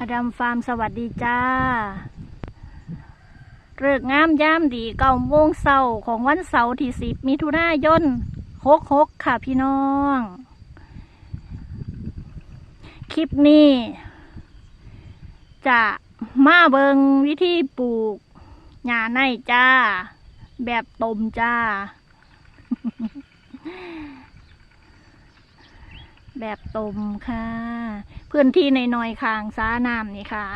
อดัมฟาร์มสวัสดีจ้าเลิกงามย่ามดีเก้าโมงเช้าของวันเสาร์ที่สิบมิถุนายนหกหกค่ะพี่น้อง คลิปนี้ จะมาเบิงวิธีปลูกหญ้าในจ้า แบบตมจ้า แบบตมค่ะ พื้นที่ในน้อยคางซ้าน้ำนี่ค่ะ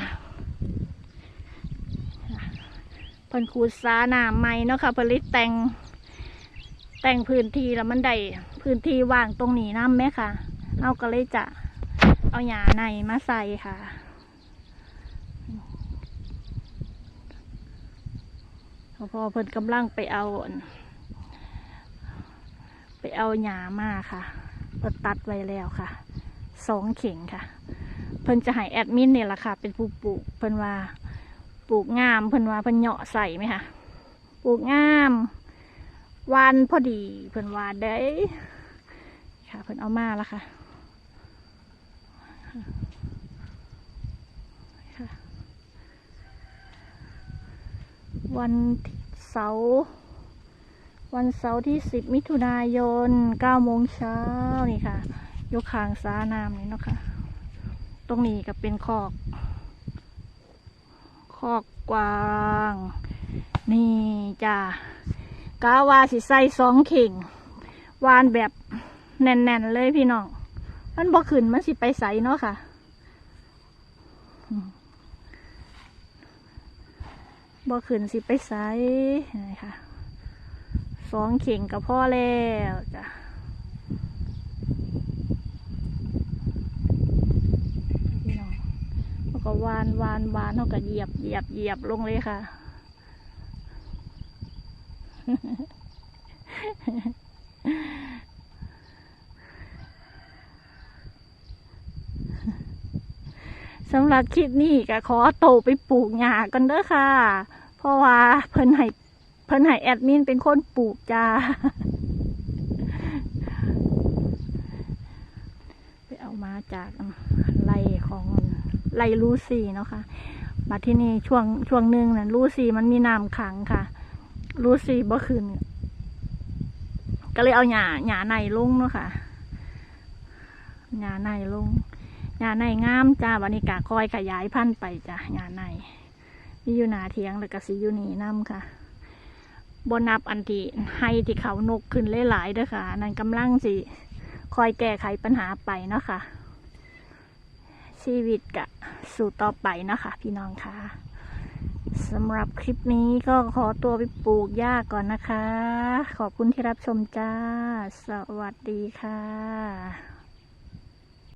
เพิ่นคูดซ้าน้ำใหม่เนาะค่ะผลิตแต่งแต่งพื้นที่แล้วมันได้พื้นที่ว่างตรงนี้น้ำไหมค่ะเอาก็เลยจะเอาหญ้าในมาใส่ค่ะพอเพิ่นกำลังไปเอา ไปเอาหญ้ามาค่ะ เพิ่นตัดไว้แล้วค่ะสองเข่งค่ะ เพิ่นจะให้แอดมินเนี่ยแหละค่ะ เป็นผู้ปลูกเพิ่นว่าปลูกงามเพิ่นว่าเพิ่นเหาะใส่ไหมคะปลูกงามวานพอดีเพิ่นว่าได้ค่ะเพิ่นเอามาแล้วค่ะค่ะวันเสาร์ วันเสาร์ที่สิบมิถุนายนเก้าโมงเช้านี่ค่ะยกคางซ้าน้ำนี่เนาะค่ะ ตรงนี้ก็เป็นคอก คอกกวาง นี่จ้ากาวาสิใส่สองเข่ง วานแบบแน่นๆเลยพี่น้อง มันบ่ขึ้นมันสิไปใสเนาะค่ะบ่ขึ้นสิไปใสนี่ค่ะ สองเข่งก็พอแล้วจ้ะแล้วก็วานวานวานเท่ากับเหยียบเหยียบเหยียบลงเลยค่ะ สำหรับคลิปนี้ก็ขอโตไปปลูกหญ้ากันเด้อค่ะ เพราะว่าเพิ่นให้เพิ่นให้แอดมินเป็นคนปลูกจ้าไปเอามาจากไรของไรลูซี่เนาะค่ะมาที่นี่ช่วงช่วงหนึ่งน่ะลูซี่มันมีน้ำขังค่ะ ลูซี่บ่ขึ้นก็เลยเอาหญ้าหญ้าในลงเนาะค่ะหญ้าในลงหญ้าในงามจ้าวันนี้กะคอยขยายพันธุ์ไปจ้ะหญ้าในมีอยู่หนาเทียงแล้วก็สีอยู่นี่น้ำค่ะ บนับอันที่ให้ที่เขานกขึ้นหลายๆเด้อค่ะนนั่นกำลังสิคอยแก้ไขปัญหาไปเนาะค่ะ ชีวิตกะสู่ต่อไปเนาะค่ะ พี่น้องค่ะสำหรับคลิปนี้ก็ขอตัวไปปลูกหญ้าก่อนนะคะ ขอบคุณที่รับชมจ้า สวัสดีค่ะ